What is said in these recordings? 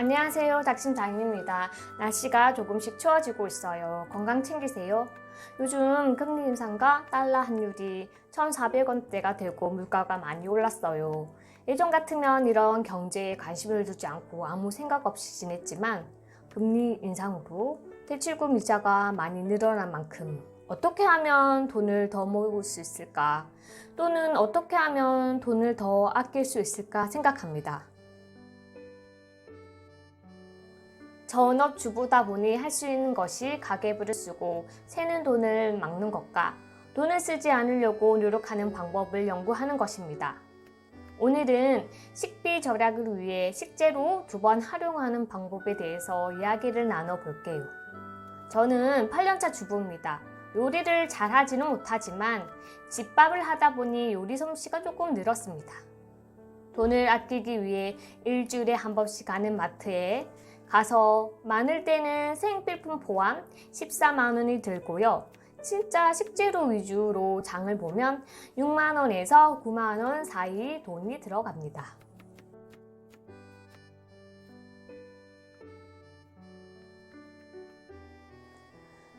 안녕하세요. 닥심장입니다. 날씨가 조금씩 추워지고 있어요. 건강 챙기세요. 요즘 금리 인상과 달러 환율이 1,400원대가 되고 물가가 많이 올랐어요. 예전 같으면 이런 경제에 관심을 두지 않고 아무 생각 없이 지냈지만 금리 인상으로 대출금 이자가 많이 늘어난 만큼 어떻게 하면 돈을 더 모을 수 있을까? 또는 어떻게 하면 돈을 더 아낄 수 있을까 생각합니다. 전업 주부다 보니 할 수 있는 것이 가계부를 쓰고 새는 돈을 막는 것과 돈을 쓰지 않으려고 노력하는 방법을 연구하는 것입니다. 오늘은 식비 절약을 위해 식재료 두번 활용하는 방법에 대해서 이야기를 나눠볼게요. 저는 8년차 주부입니다. 요리를 잘 하지는 못하지만 집밥을 하다 보니 요리 솜씨가 조금 늘었습니다. 돈을 아끼기 위해 일주일에 한 번씩 가는 마트에 가서 많을 때는 생필품 포함 14만 원이 들고요. 진짜 식재료 위주로 장을 보면 6만 원에서 9만 원 사이 돈이 들어갑니다.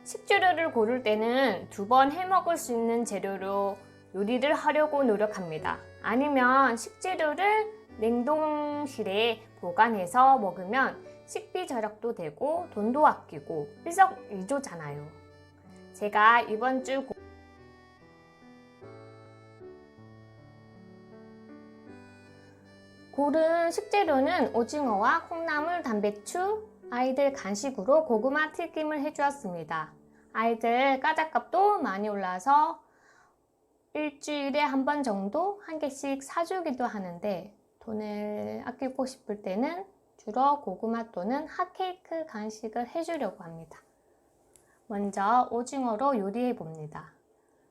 식재료를 고를 때는 두 번 해 먹을 수 있는 재료로 요리를 하려고 노력합니다. 아니면 식재료를 냉동실에 보관해서 먹으면 식비 절약도 되고 돈도 아끼고 일석이조잖아요. 제가 이번 주 고... 고른 식재료는 오징어와 콩나물, 담배추, 아이들 간식으로 고구마 튀김을 해주었습니다. 아이들 까닭값도 많이 올라서 일주일에 한 번 정도 한 개씩 사주기도 하는데 돈을 아끼고 싶을 때는 주로 고구마 또는 핫케이크 간식을 해주려고 합니다. 먼저 오징어로 요리해 봅니다.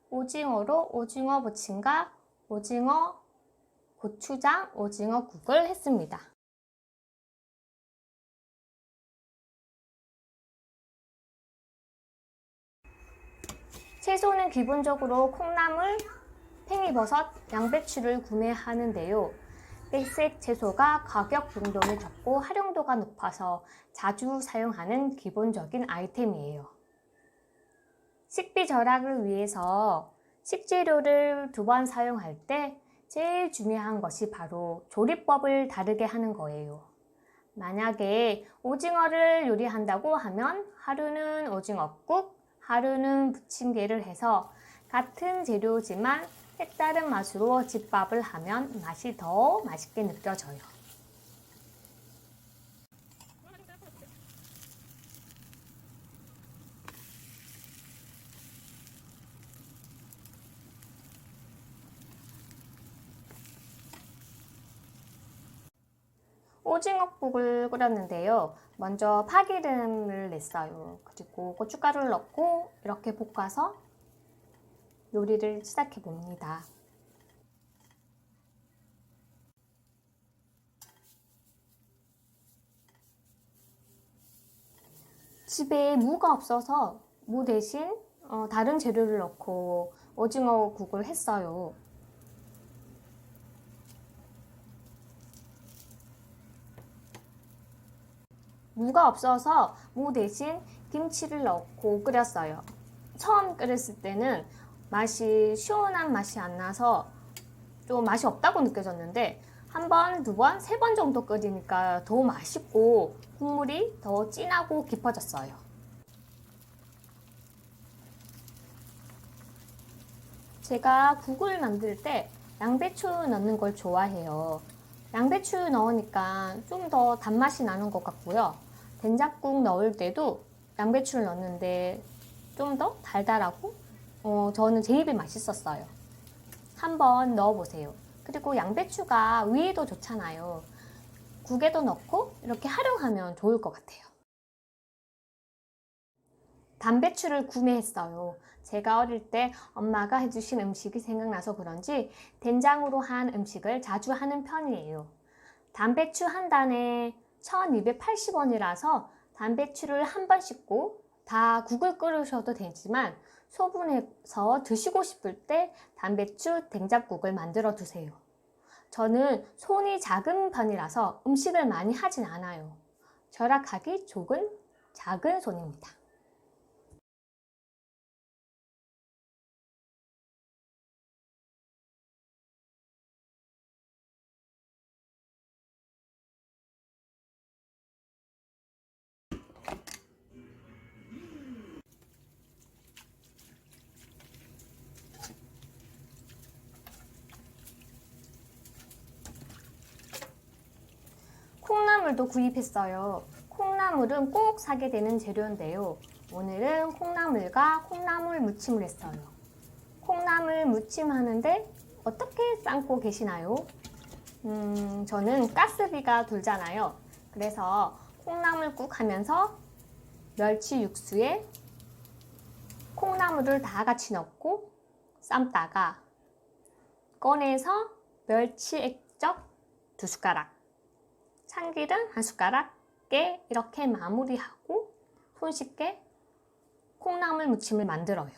오징어로 오징어 부침과 오징어 고추장 오징어 국을 했습니다. 채소는 기본적으로 콩나물, 팽이버섯, 양배추를 구매하는데요. 백색 채소가 가격 변동이 적고 활용도가 높아서 자주 사용하는 기본적인 아이템이에요. 식비 절약을 위해서 식재료를 두 번 사용할 때 제일 중요한 것이 바로 조리법을 다르게 하는 거예요. 만약에 오징어를 요리한다고 하면 하루는 오징어국, 하루는 부침개를 해서 같은 재료지만 색다른 맛으로 집밥을 하면 맛이 더 맛있게 느껴져요. 오징어국을 끓였는데요. 먼저 파기름을 냈어요. 그리고 고춧가루를 넣고 이렇게 볶아서 요리를 시작해 봅니다. 집에 무가 없어서 무 대신 어, 다른 재료를 넣고 오징어 국을 했어요. 무가 없어서 무 대신 김치를 넣고 끓였어요. 처음 끓였을 때는 맛이 시원한 맛이 안 나서 좀 맛이 없다고 느껴졌는데 한 번, 두 번, 세 번 정도 끓이니까 더 맛있고 국물이 더 진하고 깊어졌어요. 제가 국을 만들 때 양배추 넣는 걸 좋아해요. 양배추 넣으니까 좀 더 단맛이 나는 것 같고요. 된장국 넣을 때도 양배추를 넣는데 좀 더 달달하고 어, 저는 제 입에 맛있었어요. 한번 넣어보세요. 그리고 양배추가 위에도 좋잖아요. 국에도 넣고 이렇게 활용하면 좋을 것 같아요. 담배추를 구매했어요. 제가 어릴 때 엄마가 해주신 음식이 생각나서 그런지 된장으로 한 음식을 자주 하는 편이에요. 담배추 한 단에 1280원이라서 담배추를 한 번 씻고 다 국을 끓으셔도 되지만 소분해서 드시고 싶을 때 담배추 된장국을 만들어 두세요. 저는 손이 작은 편이라서 음식을 많이 하진 않아요. 절약하기 좋은 작은 손입니다. 콩나물도 구입했어요. 콩나물은 꼭 사게 되는 재료인데요. 오늘은 콩나물과 콩나물 무침을 했어요. 콩나물 무침 하는데 어떻게 삶고 계시나요? 음, 저는 가스비가 돌잖아요. 그래서 콩나물국 하면서 멸치 육수에 콩나물을 다 같이 넣고 삶다가 꺼내서 멸치 액젓 두 숟가락 참기름 한 숟가락에 이렇게 마무리하고 손쉽게 콩나물 무침을 만들어요.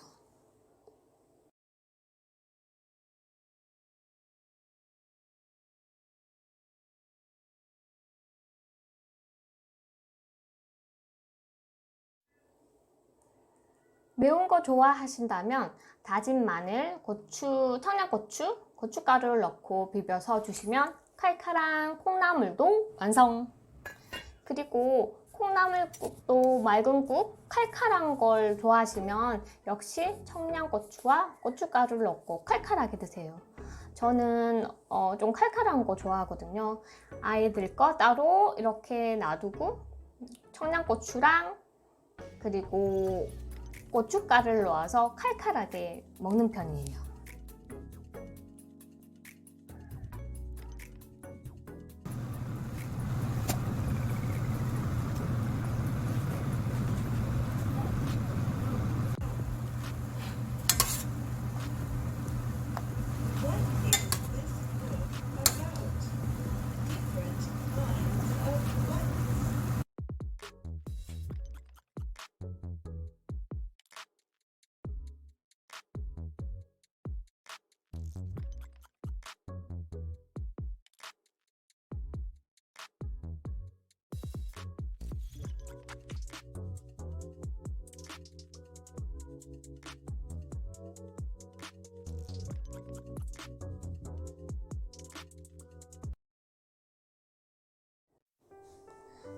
매운 거 좋아하신다면 다진 마늘, 고추, 청양고추, 고춧가루를 넣고 비벼서 주시면 칼칼한 콩나물도 완성! 그리고 콩나물국도 맑은 국, 칼칼한 걸 좋아하시면 역시 청양고추와 고춧가루를 넣고 칼칼하게 드세요. 저는 어, 좀 칼칼한 거 좋아하거든요. 아이들 거 따로 이렇게 놔두고 청양고추랑 그리고 고춧가루를 넣어서 칼칼하게 먹는 편이에요.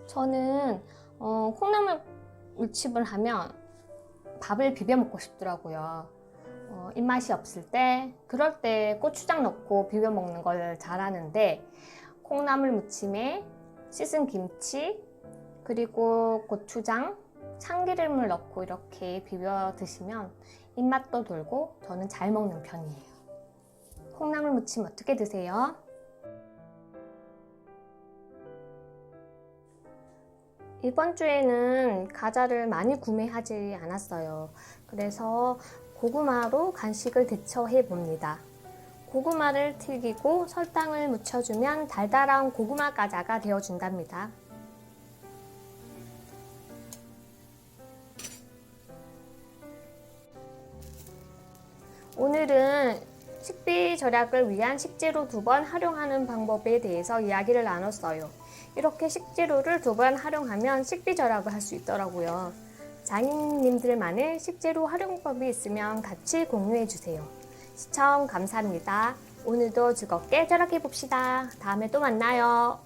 저는 어, 콩나물 무침을 하면 밥을 비벼 먹고 싶더라고요. 어, 입맛이 없을 때, 그럴 때 고추장 넣고 비벼 먹는 걸 잘하는데 콩나물 무침에 씻은 김치 그리고 고추장, 참기름을 넣고 이렇게 비벼 드시면 입맛도 돌고 저는 잘 먹는 편이에요. 콩나물 무침 어떻게 드세요? 이번 주에는 과자를 많이 구매하지 않았어요. 그래서 고구마로 간식을 대처해 봅니다. 고구마를 튀기고 설탕을 묻혀주면 달달한 고구마 과자가 되어준답니다. 오늘은 식비 절약을 위한 식재료 두 번 활용하는 방법에 대해서 이야기를 나눴어요. 이렇게 식재료를 두 번 활용하면 식비 절약을 할 수 있더라고요. 장인님들만의 식재료 활용법이 있으면 같이 공유해 주세요. 시청 감사합니다. 오늘도 즐겁게 절약해 봅시다. 다음에 또 만나요.